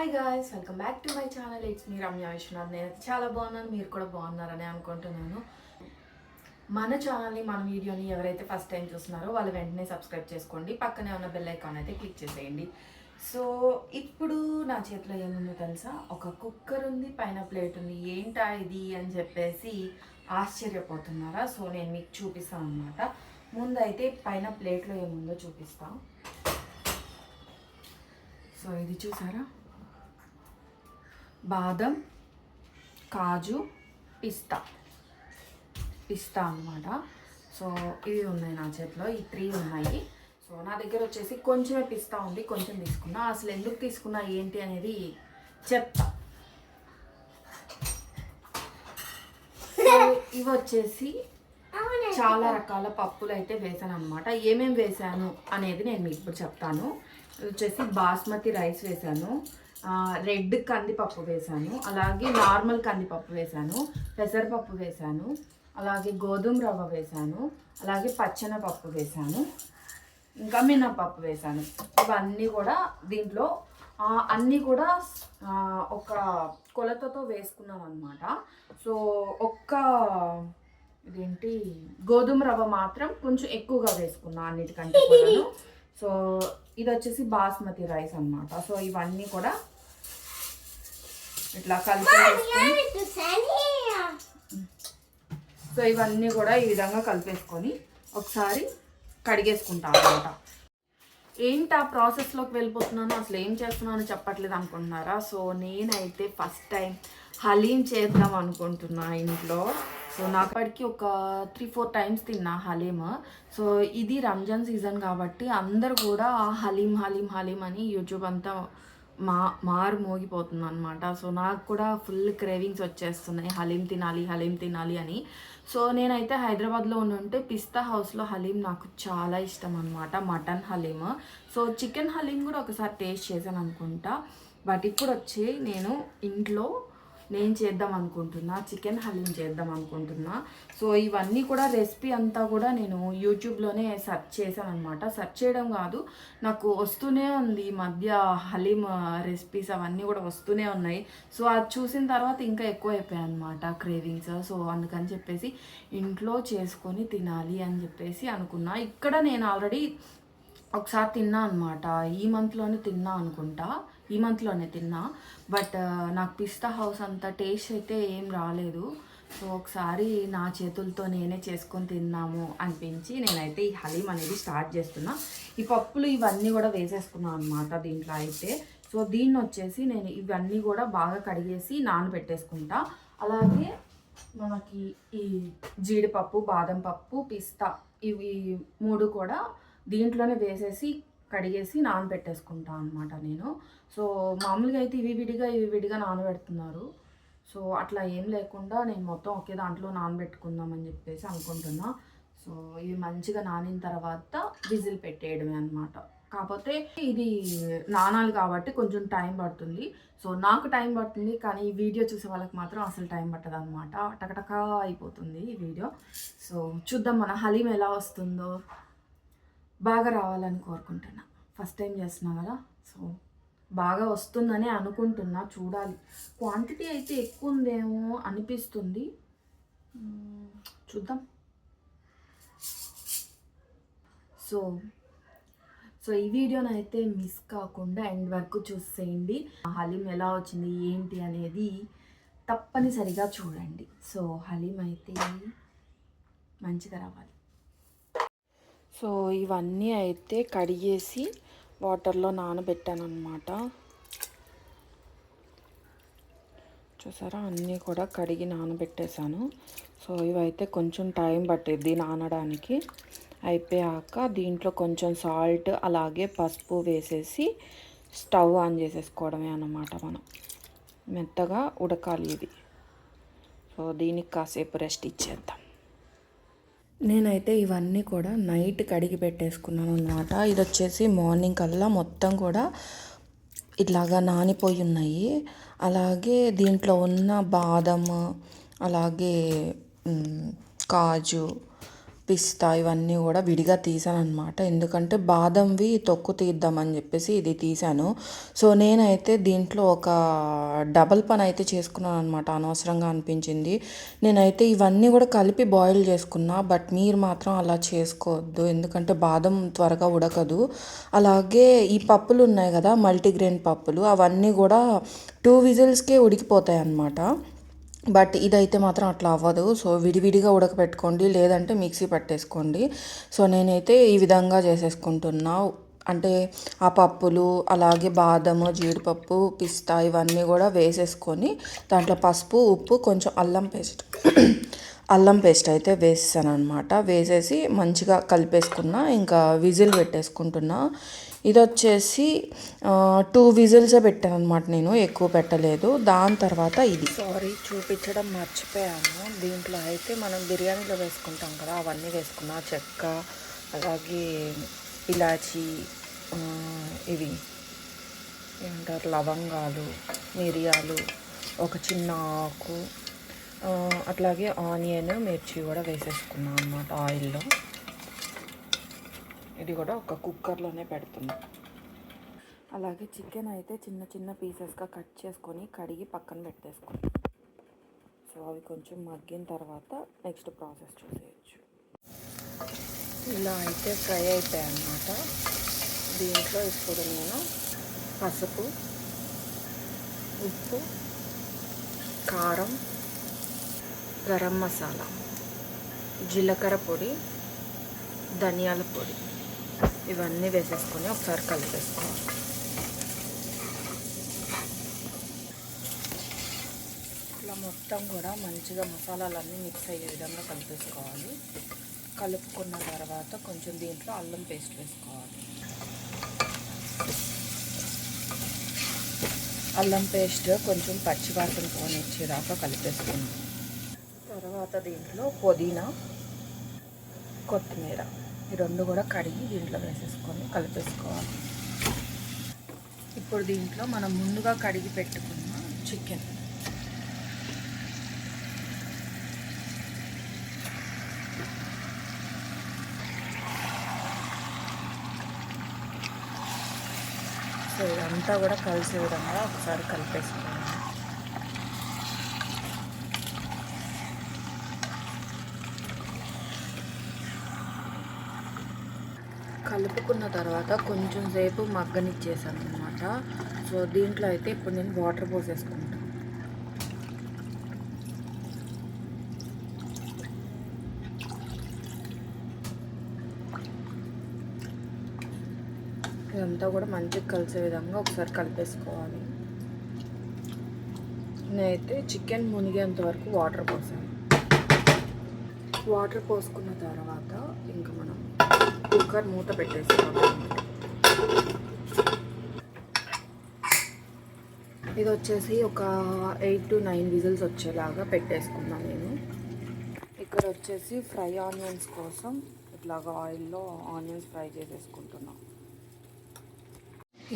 Hi guys welcome back to my channel. It's me Ramya Vishwanath నేను చాలా బాగున్నాను మీరు కూడా బాగున్నారని అనుకుంటున్నాను. మన ఛానల్ని మన వీడియోని ఎవరైతే ఫస్ట్ టైం చూస్తున్నారో వాళ్ళు వెంటనే సబ్స్క్రైబ్ చేసుకోండి. పక్కనే ఉన్న బెల్ ఐకాన్ అయితే క్లిక్ చేసేయండి. సో ఇప్పుడు నా చేతిలో ఏముందో తెలుసా? ఒక కుక్కర్ ఉంది పైన ప్లేట్ ఉంది. ఏంటా ఇది అని చెప్పేసి ఆశ్చర్యపోతున్నారా? సో నేను మీకు చూపిస్తాను అనమాట ముందైతే పైన ప్లేట్లో ఏముందో చూపిస్తాను సో ఇది చూసారా? బాదం కాజు పిస్తా. పిస్తా అన్నమాట. సో ఇవి ఉన్నాయి నా చేతిలో. ఈ త్రీ ఉన్నాయి. సో నా దగ్గర వచ్చేసి కొంచెమే పిస్తా ఉంది. కొంచెం తీసుకున్నా. అసలు ఎందుకు తీసుకున్నా ఏంటి అనేది చెప్తా. సో ఇవి వచ్చేసి చాలా రకాల పప్పులు అయితే వేసాను అనమాట ఏమేమి వేసాను అనేది నేను మీకు ఇప్పుడు చెప్తాను. వచ్చేసి బాస్మతి రైస్ వేశాను రెడ్ కందిపప్పు వేసాను. అలాగే నార్మల్ కందిపప్పు వేశాను పెసరపప్పు వేశాను అలాగే గోధుమ రవ్వ వేసాను. అలాగే పచ్చనపప్పు వేశాను ఇంకా మినపప్పు వేశాను ఇవన్నీ కూడా దీంట్లో అన్నీ కూడా ఒక కొలతతో వేసుకున్నాం అనమాట సో ఒక్క ఇదేంటి గోధుమ రవ్వ మాత్రం కొంచెం ఎక్కువగా వేసుకున్నాను అన్నిటికంటే కూడాను. సో ఇది వచ్చేసి బాస్మతి రైస్ అన్నమాట. సో ఇవన్నీ కూడా ఇట్లా కలిపి సో ఇవన్నీ కూడా ఈ విధంగా కలిపేసుకొని ఒకసారి కడిగేసుకుంటాం అనమాట ఏంటి ఆ ప్రాసెస్లోకి వెళ్ళిపోతున్నాను? అసలు ఏం చేస్తున్నానో చెప్పట్లేదు అనుకుంటున్నారా? సో నేనైతే ఫస్ట్ టైం హలీం చేద్దాం అనుకుంటున్నా ఇంట్లో. సో నాకడికి ఒక త్రీ ఫోర్ టైమ్స్ తిన్నా హలీమ్ సో ఇది రంజాన్ సీజన్ కాబట్టి అందరు కూడా హలీం హలీం హలీం అని యూట్యూబ్ అంతా మా మారు మోగిపోతుంది అనమాట సో నాకు కూడా ఫుల్ క్రేవింగ్స్ వచ్చేస్తున్నాయి. హలీం తినాలి హలీం తినాలి అని. సో నేనైతే హైదరాబాద్లో ఉంటే పిస్తా హౌస్లో హలీం నాకు చాలా ఇష్టం అనమాట mutton haleem so chicken haleem కూడా ఒకసారి టేస్ట్ చేశాను అనుకుంటా. బట్ ఇప్పుడు వచ్చి నేను ఇంట్లో నేను చేద్దాం అనుకుంటున్నా చికెన్ హలీం చేద్దాం అనుకుంటున్నా. సో ఇవన్నీ కూడా రెసిపీ అంతా కూడా నేను యూట్యూబ్లోనే సెర్చ్ చేశాను అనమాట సెర్చ్ చేయడం కాదు నాకు వస్తూనే ఉంది ఈ మధ్య హలీం రెసిపీస్ అవన్నీ కూడా వస్తూనే ఉన్నాయి. సో అది చూసిన తర్వాత ఇంకా ఎక్కువ అయిపోయాయి అనమాట క్రేవింగ్స్. సో అందుకని చెప్పేసి ఇంట్లో చేసుకొని తినాలి అని చెప్పేసి అనుకున్నా. ఇక్కడ నేను ఆల్రెడీ ఒకసారి తిన్నా అనమాట ఈ మంత్లోనే తిన్నా అనుకుంటా. ఈ మంత్లోనే తిన్నా. బట్ నాకు పిస్తా హౌస్ అంత టేస్ట్ అయితే ఏం రాలేదు. సో ఒకసారి నా చేతులతో నేనే చేసుకొని తిన్నాము అనిపించి నేనైతే ఈ హలీం అనేది స్టార్ట్ చేస్తున్నా. ఈ పప్పులు ఇవన్నీ కూడా వేసేసుకున్నాను అనమాట దీంట్లో అయితే. సో దీన్ని వచ్చేసి నేను ఇవన్నీ కూడా బాగా కడిగేసి నానబెట్టేసుకుంటా. అలాగే మనకి ఈ జీడిపప్పు బాదం పప్పు పిస్తా ఇవి మూడు కూడా దీంట్లోనే వేసేసి కడిగేసి నానబెట్టేసుకుంటాను అనమాట నేను. సో మామూలుగా అయితే ఇవి విడిగా ఇవి విడిగా నానబెడుతున్నారు. సో అట్లా ఏం లేకుండా నేను మొత్తం ఒకే దాంట్లో నానబెట్టుకుందామని చెప్పేసి అనుకుంటున్నా. సో ఇవి మంచిగా నానిన తర్వాత విజిల్ పెట్టేయడమే అనమాట కాకపోతే ఇది నానాలి కాబట్టి కొంచెం టైం పడుతుంది. సో నాకు టైం పడుతుంది కానీ ఈ వీడియో చూసే వాళ్ళకి మాత్రం అసలు టైం పట్టదు అనమాట టకటకా అయిపోతుంది ఈ వీడియో. సో చూద్దాం మన హలీం ఎలా వస్తుందో. బాగా రావాలని కోరుకుంటున్నా. ఫస్ట్ టైం చేస్తున్నా కదా సో బాగా వస్తుందని అనుకుంటున్నా చూడాలి. క్వాంటిటీ అయితే ఎక్కువ ఉందేమో అనిపిస్తుంది. Hmm, చూద్దాం. సో సో ఈ వీడియోని అయితే మిస్ కాకుండా ఎండ్ వరకు చూసేయండి. హలీం ఎలా వచ్చింది ఏంటి అనేది తప్పనిసరిగా చూడండి. సో హలీం అయితే మంచిగా రావాలి. సో ఇవన్నీ అయితే కడిగేసి వాటర్లో నానబెట్టాను అనమాట చూసారా? అన్నీ కూడా కడిగి నానబెట్టేశాను. సో ఇవైతే కొంచెం టైం పట్టేది నానడానికి. అయిపోయాక దీంట్లో కొంచెం సాల్ట్ అలాగే పసుపు వేసేసి స్టవ్ ఆన్ చేసేసుకోవడమే అన్నమాట మనం. మెత్తగా ఉడకాలి ఇది. సో దీనికి కాసేపు రెస్ట్ ఇచ్చేద్దాం. నేనైతే ఇవన్నీ కూడా నైట్ కడిగి పెట్టేసుకున్నాను అనమాట ఇది వచ్చేసి మార్నింగ్ కల్లా మొత్తం కూడా ఇట్లాగా నానిపోయి ఉన్నాయి. అలాగే దీంట్లో ఉన్న బాదం అలాగే కాజు పిస్తా ఇవన్నీ కూడా విడిగా తీసాను అనమాట ఎందుకంటే బాదంవి తొక్కు తీద్దామని చెప్పేసి ఇది తీసాను. సో నేనైతే దీంట్లో ఒక డబల్ పని అయితే చేసుకున్నాను అనమాట అనవసరంగా అనిపించింది. నేనైతే ఇవన్నీ కూడా కలిపి బాయిల్ చేసుకున్నా బట్ మీరు మాత్రం అలా చేసుకోవద్దు. ఎందుకంటే బాదం త్వరగా ఉడకదు. అలాగే ఈ పప్పులు ఉన్నాయి కదా మల్టీగ్రెయిన్ పప్పులు అవన్నీ కూడా టూ విజిల్స్కే ఉడికిపోతాయి అన్నమాట బట్ ఇదైతే మాత్రం అట్లా అవ్వదు. సో విడివిడిగా ఉడకపెట్టుకోండి లేదంటే మిక్సీ పట్టేసుకోండి. సో నేనైతే ఈ విధంగా చేసేసుకుంటున్నా. అంటే ఆ పప్పులు అలాగే బాదము జీడిపప్పు పిస్తా ఇవన్నీ కూడా వేసేసుకొని దాంట్లో పసుపు ఉప్పు కొంచెం అల్లం పేస్ట్. అల్లం పేస్ట్ అయితే వేసేసాను అనమాట వేసేసి మంచిగా కలిపేసుకున్నా ఇంకా విజిల్ పెట్టేసుకుంటున్నా. ఇది వచ్చేసి టూ విజిల్సే పెట్టాను అనమాట నేను ఎక్కువ పెట్టలేదు. దాని తర్వాత ఇది. సారీ చూపించడం మర్చిపోయాను. దీంట్లో అయితే మనం బిర్యానీలో వేసుకుంటాం కదా అవన్నీ వేసుకున్నా చెక్క అలాగే ఇలాచి ఇవి ఏమంటారు లవంగాలు మిరియాలు ఒక చిన్న ఆకు అట్లాగే ఆనియన్ మిర్చి కూడా వేసేసుకున్నాను అనమాట ఆయిల్లో. ఇది కూడా ఒక కుక్కర్లోనే పెడుతున్నా. అలాగే చికెన్ అయితే చిన్న చిన్న పీసెస్గా కట్ చేసుకొని కడిగి పక్కన పెట్టేసుకున్నాం సో అవి కొంచెం మగ్గిన తర్వాత నెక్స్ట్ ప్రాసెస్ చూసేయచ్చు. ఇలా అయితే ఫ్రై అయిపోయాయి అన్నమాట. దీంట్లో ఇప్పుడు నేను పసుపు ఉప్పు కారం గరం మసాలా జీలకర్ర పొడి ధనియాల పొడి. ఇవన్నీ వేసేసుకొని ఒకసారి కలిపేసుకోవాలి ఇట్లా మొత్తం కూడా మంచిగా మసాలాలన్నీ మిక్స్ అయ్యే విధంగా కలిపేసుకోవాలి. కలుపుకున్న తర్వాత కొంచెం దీంట్లో అల్లం పేస్ట్ వేసుకోవాలి. అల్లం పేస్ట్ కొంచెం పచ్చివాసన పోనిచ్చేదాకా కలిపేసుకున్నాం తర్వాత దీంట్లో పుదీనా కొత్తిమీర. ఈ రెండు కూడా కడిగి దీంట్లో వేసేసుకొని కలిపేసుకోవాలి. ఇప్పుడు దీంట్లో మనం ముందుగా కడిగి పెట్టుకున్న చికెన్. సో ఇదంతా కూడా కలిసే విధంగా ఒకసారి కలిపేసుకోవాలి కలుపుకున్న తర్వాత కొంచెం సేపు మగ్గనిచ్చేసాను అనమాట సో దీంట్లో అయితే ఇప్పుడు నేను వాటర్ పోసేసుకుంటాను ఇదంతా కూడా మంచిగా కలిసే విధంగా ఒకసారి కలిపేసుకోవాలి. నేనైతే చికెన్ మునిగేంత వరకు వాటర్ పోసాను. వాటర్ పోసుకున్న తర్వాత ఇంకా మనం కుక్కర్ మూత పెట్టేసుకోవాలి. ఇది వచ్చేసి ఒక ఎయిట్ టు నైన్ విజిల్స్ వచ్చేలాగా పెట్టేసుకున్నాను నేను. ఇక్కడ వచ్చేసి ఫ్రై ఆనియన్స్ కోసం ఇట్లాగా ఆయిల్లో ఆనియన్స్ ఫ్రై చేసేసుకుంటున్నాం.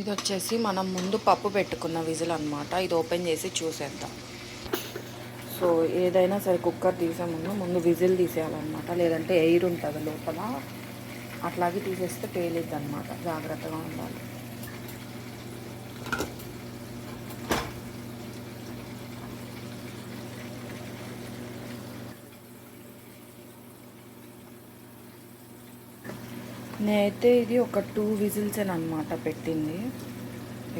ఇది వచ్చేసి మనం ముందు పప్పు పెట్టుకున్న విజిల్ అనమాట ఇది ఓపెన్ చేసి చూసేద్దాం. సో ఏదైనా సరే కుక్కర్ తీసే ముందు ముందు విజిల్ తీసేయాలన్నమాట. లేదంటే ఎయిర్ ఉంటుంది లోపల. అట్లాగే తీసేస్తే పేలిద్ది అనమాట జాగ్రత్తగా ఉండాలి. నేనైతే ఇది ఒక టూ విజిల్స్ అనమాట పెట్టింది.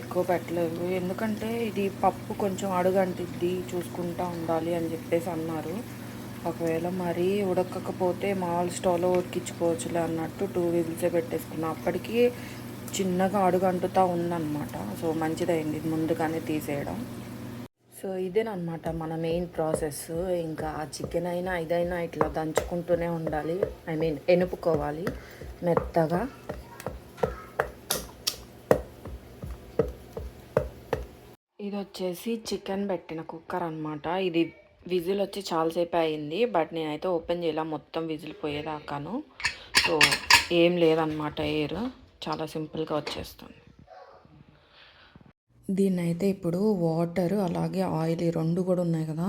ఎక్కువ పెట్టలేదు. ఎందుకంటే ఇది పప్పు కొంచెం అడుగంటిద్ది చూసుకుంటా ఉండాలి అని చెప్పేసి అన్నారు. ఒకవేళ మరీ ఉడకకపోతే మామూలు స్టవ్లో ఉడికించుకోవచ్చులే అన్నట్టు టూ విజిల్సే పెట్టేసుకున్నా. అప్పటికి చిన్నగా అడుగు అంటుతా ఉందన్నమాట. సో మంచిదైంది. ముందుగానే తీసేయడం. సో ఇదేనమాట మన మెయిన్ ప్రాసెస్. ఇంకా చికెన్ అయినా ఇదైనా ఇట్లా దంచుకుంటూనే ఉండాలి. ఐ మీన్ ఎనుపుకోవాలి మెత్తగా. ఇది వచ్చేసి చికెన్ పెట్టిన కుక్కర్ అనమాట ఇది విజిల్ వచ్చి చాలాసేపు అయింది బట్ నేనైతే ఓపెన్ చేయలే మొత్తం విజిల్ పోయేదాకాను. సో ఏం లేదనమాట ఎయిర్ చాలా సింపుల్గా వచ్చేస్తుంది. దీన్ని అయితే ఇప్పుడు వాటర్ అలాగే ఆయిల్ ఈ రెండు కూడా ఉన్నాయి కదా.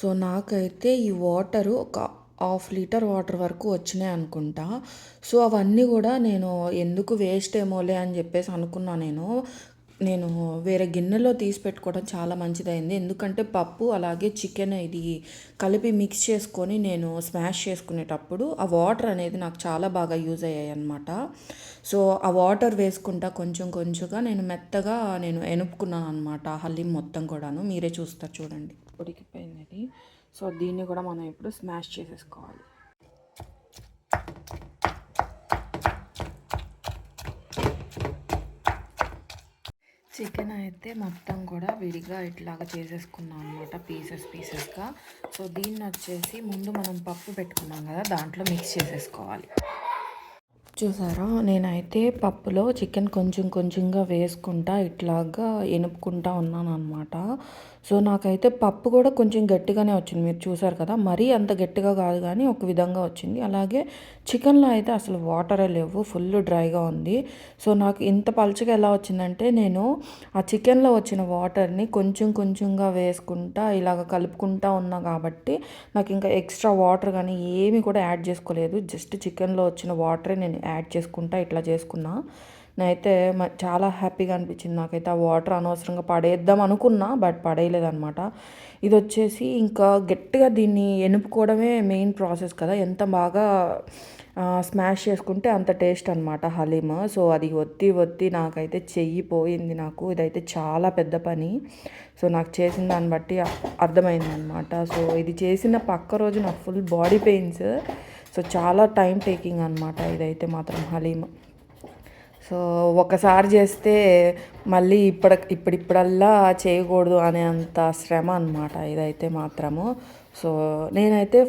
సో నాకైతే ఈ వాటర్ ఒక హాఫ్ లీటర్ వాటర్ వరకు వచ్చినాయి అనుకుంటా. సో అవన్నీ కూడా నేను ఎందుకు వేస్ట్ ఏమోలే అని చెప్పేసి అనుకున్నా నేను. నేను వేరే గిన్నెలో తీసి పెట్టుకోవడం చాలా మంచిదైంది. ఎందుకంటే పప్పు అలాగే చికెన్ ఇది కలిపి మిక్స్ చేసుకొని నేను స్మాష్ చేసుకునేటప్పుడు ఆ వాటర్ అనేది నాకు చాలా బాగా యూజ్ అయ్యాయి అనమాట సో ఆ వాటర్ వేసుకుంటా కొంచెం కొంచెంగా నేను మెత్తగా నేను ఎనుపుకున్నాను అనమాట హల్లీ మొత్తం కూడాను. మీరే చూస్తారు చూడండి. ఉడికిపోయింది సో దీన్ని కూడా మనం ఇప్పుడు స్మాష్ చేసేసుకోవాలి. చికెన్ అయితే మొత్తం కూడా విడిగా ఇట్లాగా చేసేసుకున్నాం అనమాట పీసెస్ పీసెస్గా సో దీన్ని వచ్చేసి ముందు మనం పప్పు పెట్టుకున్నాం కదా దాంట్లో మిక్స్ చేసేసుకోవాలి. చూసారా? నేనైతే పప్పులో చికెన్ కొంచెం కొంచెంగా వేసుకుంటా ఇట్లాగా ఎనుపుకుంటా ఉన్నాను అనమాట సో నాకైతే పప్పు కూడా కొంచెం గట్టిగానే వచ్చింది. మీరు చూసారు కదా? మరీ అంత గట్టిగా కాదు కానీ ఒక విధంగా వచ్చింది. అలాగే చికెన్లో అయితే అసలు వాటరే లేవు. ఫుల్ డ్రైగా ఉంది. సో నాకు ఇంత పలుచగా ఎలా వచ్చిందంటే నేను ఆ చికెన్లో వచ్చిన వాటర్ని కొంచెం కొంచెంగా వేసుకుంటా ఇలాగ కలుపుకుంటా ఉన్నా కాబట్టి నాకు ఇంకా ఎక్స్ట్రా వాటర్ కానీ ఏమీ కూడా యాడ్ చేసుకోలేదు. జస్ట్ చికెన్లో వచ్చిన వాటరే నేను యాడ్ చేసుకుంటా ఇట్లా చేసుకున్నా. నేనైతే చాలా హ్యాపీగా అనిపించింది నాకైతే. ఆ వాటర్ అనవసరంగా పడేద్దాం అనుకున్నా బట్ పడేయలేదనమాట ఇది వచ్చేసి ఇంకా గట్టిగా దీన్ని ఎనుపుకోవడమే మెయిన్ ప్రాసెస్ కదా. ఎంత బాగా స్మాష్ చేసుకుంటే అంత టేస్ట్ అనమాట హలీమ్. సో అది ఒత్తి ఒత్తి నాకైతే చెయ్యి పోయింది నాకు. ఇదైతే చాలా పెద్ద పని. సో నాకు చేసిన దాన్ని బట్టి అర్థమైంది అనమాట సో ఇది చేసిన పక్క రోజు నాకు ఫుల్ బాడీ పెయిన్స్. సో చాలా టైం టేకింగ్ అనమాట ఇదైతే మాత్రం హలీమ్ సో ఒకసారి చేస్తే మళ్ళీ ఇప్పటి ఇప్పుడిప్పుడల్లా చేయకూడదు అనే అంత శ్రమ అనమాట ఇదైతే మాత్రము. సో నేనైతే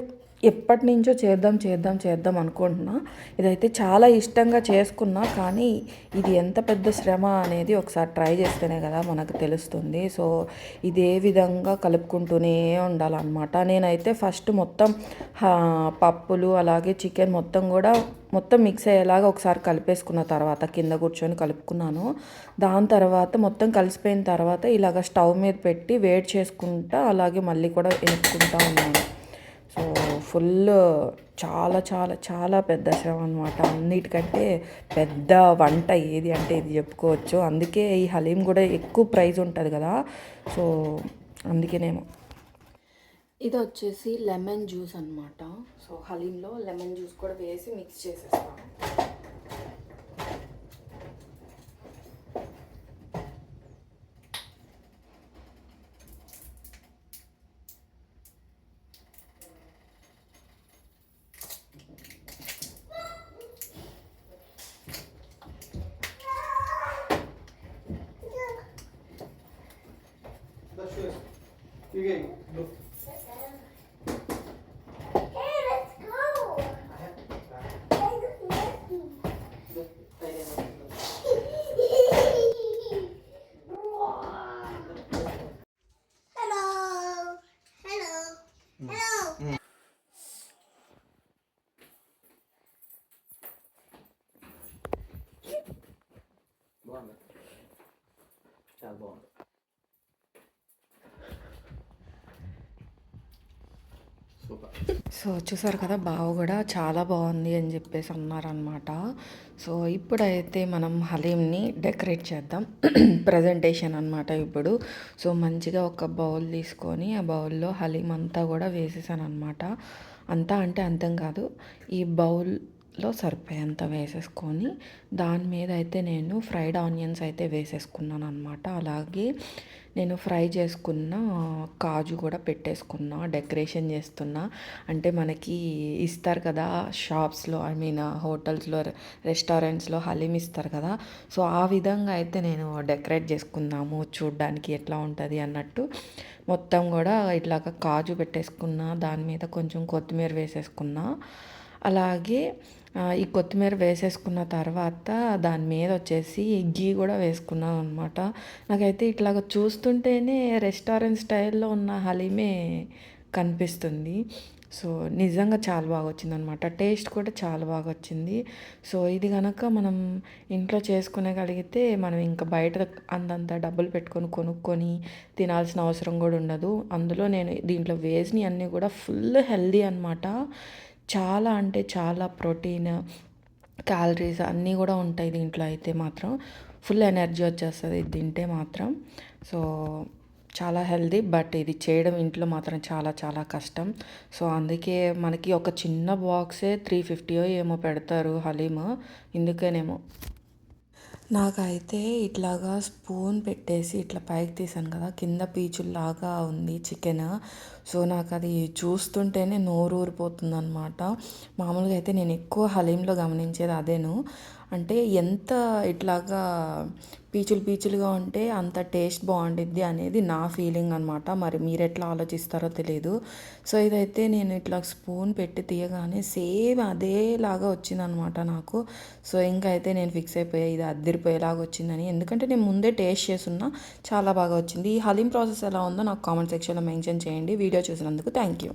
ఎప్పటి నుంచో చేద్దాం చేద్దాం చేద్దాం అనుకుంటున్నా. ఇదైతే చాలా ఇష్టంగా చేసుకున్నా కానీ ఇది ఎంత పెద్ద శ్రమ అనేది ఒకసారి ట్రై చేస్తేనే కదా మనకు తెలుస్తుంది. సో ఇదే విధంగా కలుపుకుంటూనే ఉండాలన్నమాట. నేనైతే ఫస్ట్ మొత్తం పప్పులు అలాగే చికెన్ మొత్తం కూడా మొత్తం మిక్స్ అయ్యేలాగా ఒకసారి కలిపేసుకున్న తర్వాత కింద కూర్చొని కలుపుకున్నాను. దాని తర్వాత మొత్తం కలిసిపోయిన తర్వాత ఇలాగ స్టవ్ మీద పెట్టి వేడి చేసుకుంటా అలాగే మళ్ళీ కూడా వేసుకుంటా ఉన్నాను. సో ఫుల్ చాలా చాలా చాలా పెద్ద శ్రమ అనమాట అన్నిటికంటే పెద్ద వంట ఏది అంటే ఇది చెప్పుకోవచ్చు. అందుకే ఈ హలీం కూడా ఎక్కువ ప్రైజ్ ఉంటుంది కదా. సో అందుకేనేమో ఇది వచ్చేసి లెమన్ జ్యూస్ అనమాట సో హలీంలో లెమన్ జ్యూస్ కూడా వేసి మిక్స్ చేసేస్తాను. Hello. Hello. బాగుంది చాలా బాగుంది సో చూసారు కదా బావ కూడా చాలా బాగుంది అని చెప్పేసి అన్నారనమాట సో ఇప్పుడైతే మనం హలీంని డెకరేట్ చేద్దాం. ప్రజెంటేషన్ అనమాట ఇప్పుడు. సో మంచిగా ఒక బౌల్ తీసుకొని ఆ బౌల్లో హలీం అంతా కూడా వేసేసాను అనమాట అంతా అంటే అంతం కాదు ఈ బౌల్ లో సరిపోయేంత వేసేసుకొని దాని మీద అయితే నేను ఫ్రైడ్ ఆనియన్స్ అయితే వేసేసుకున్నాను అనమాట అలాగే నేను ఫ్రై చేసుకున్న కాజు కూడా పెట్టేసుకున్నా డెకరేషన్ చేస్తున్నా. అంటే మనకి ఇస్తారు కదా షాప్స్లో ఐ మీన్ హోటల్స్లో రెస్టారెంట్స్లో హలీం ఇస్తారు కదా. సో ఆ విధంగా అయితే నేను డెకరేట్ చేసుకుందాము చూడ్డానికి ఎట్లా ఉంటుంది అన్నట్టు. మొత్తం కూడా ఇట్లాగ కాజు పెట్టేసుకున్నా దాని మీద కొంచెం కొత్తిమీర వేసేసుకున్నా. అలాగే ఈ కొత్తిమీర వేసేసుకున్న తర్వాత దాని మీద వచ్చేసి గీ కూడా వేసుకున్నాను అనమాట నాకైతే ఇట్లాగ చూస్తుంటేనే రెస్టారెంట్ స్టైల్లో ఉన్న హలీమే కనిపిస్తుంది. సో నిజంగా చాలా బాగా వచ్చిందనమాట టేస్ట్ కూడా చాలా బాగా వచ్చింది. సో ఇది కనుక మనం ఇంట్లో చేసుకునేగలిగితే మనం ఇంకా బయట అంతంత డబ్బులు పెట్టుకొని కొనుక్కొని తినాల్సిన అవసరం కూడా ఉండదు. అందులో నేను దీంట్లో వేసినవి అన్నీ కూడా ఫుల్ హెల్దీ అనమాట చాలా అంటే చాలా ప్రోటీన్ క్యాలరీస్ అన్నీ కూడా ఉంటాయి దీంట్లో అయితే మాత్రం. ఫుల్ ఎనర్జీ వచ్చేస్తుంది ఇది తింటే మాత్రం. సో చాలా హెల్దీ బట్ ఇది చేయడం ఇంట్లో మాత్రం చాలా చాలా కష్టం. సో అందుకే మనకి ఒక చిన్న బాక్సే త్రీ ఫిఫ్టీయో ఏమో పెడతారు హలీమ్. ఇందుకేనేమో నాకైతే ఇట్లాగా స్పూన్ పెట్టేసి ఇట్లా పైకి తీసాను కదా కింద పీచుల్లాగా ఉంది చికెన్. సో నాకు అది చూస్తుంటేనే నోరు ఊరిపోతుంది అనమాట మామూలుగా అయితే నేను ఎక్కువ హలీంలో గమనించేది అదేను. అంటే ఎంత ఇట్లాగా పీచులు పీచులుగా ఉంటే అంత టేస్ట్ బాగుండిద్ది అనేది నా ఫీలింగ్ అనమాట మరి మీరు ఎట్లా ఆలోచిస్తారో తెలియదు సో ఇదైతే నేను ఇట్లా స్పూన్ పెట్టి తీయగానే సేమ్ అదేలాగా వచ్చిందనమాట నాకు. సో ఇంకా అయితే నేను ఫిక్స్ అయిపోయా ఇది అద్దరిపోయేలాగా వచ్చిందని. ఎందుకంటే నేను ముందే టేస్ట్ చేస్తున్నా చాలా బాగా వచ్చింది. ఈ హలీం ప్రాసెస్ ఎలా ఉందో నాకు కామెంట్ సెక్షన్లో మెన్షన్ చేయండి. వీడియో చూసినందుకు థ్యాంక్ యూ.